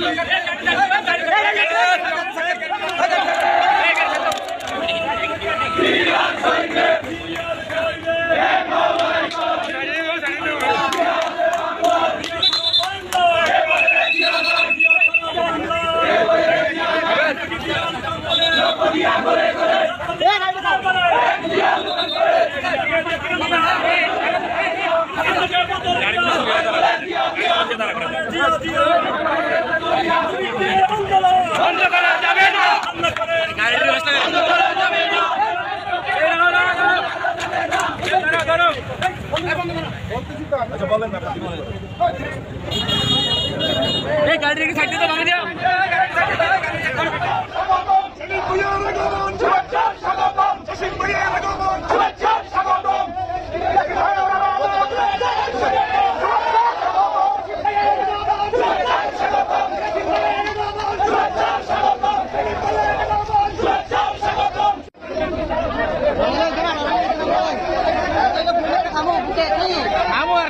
বন্ধ এই গাড়ি রেখে সাইড দিয়ে ভাঙে দিও